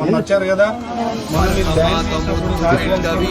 మొన్న వచ్చారు కదా. మొన్న మీరు డ్యాన్స్ చేసినప్పుడు సారీ కలిసినప్పుడు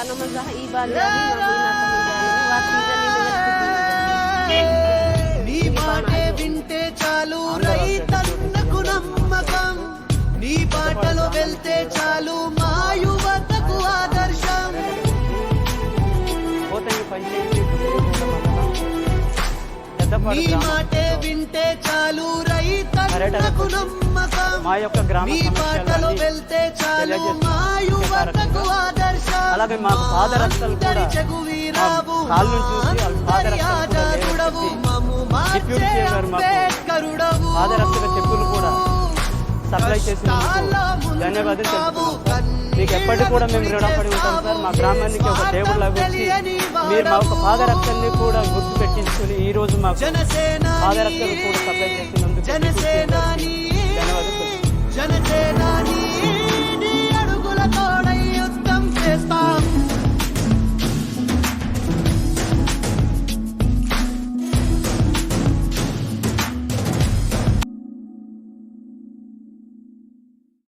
ano man sa no mazah i na kamjani wati jani నీ మాటే వింటే చాలు రైతన్నకు నమ్మకం నీ బాటలో వెళ్తే చాలు మా యువతకు ఆదర్శం నీ మాటే వింటే చాలు మా యొక్క గ్రామ అలాగే మా పాదరక్షలు కూడా కాళ్ళను చూసి పాదరక్షలు. పాదరక్షక చెప్పులు కూడా సప్లై ధన్యవాదాలు మీకు ఎప్పటికీ కూడా మేము రుణపడి ఉంటాం సార్. మా గ్రామానికి ఒక దేవుడిలాగా వచ్చి మీరు మా ఒక పాదరక్షల్ని కూడా గుర్తు పెట్టించుకుని ఈ రోజు మాకు జనసేన పాదరక్షలు కూడా సప్లై చేసినందుకు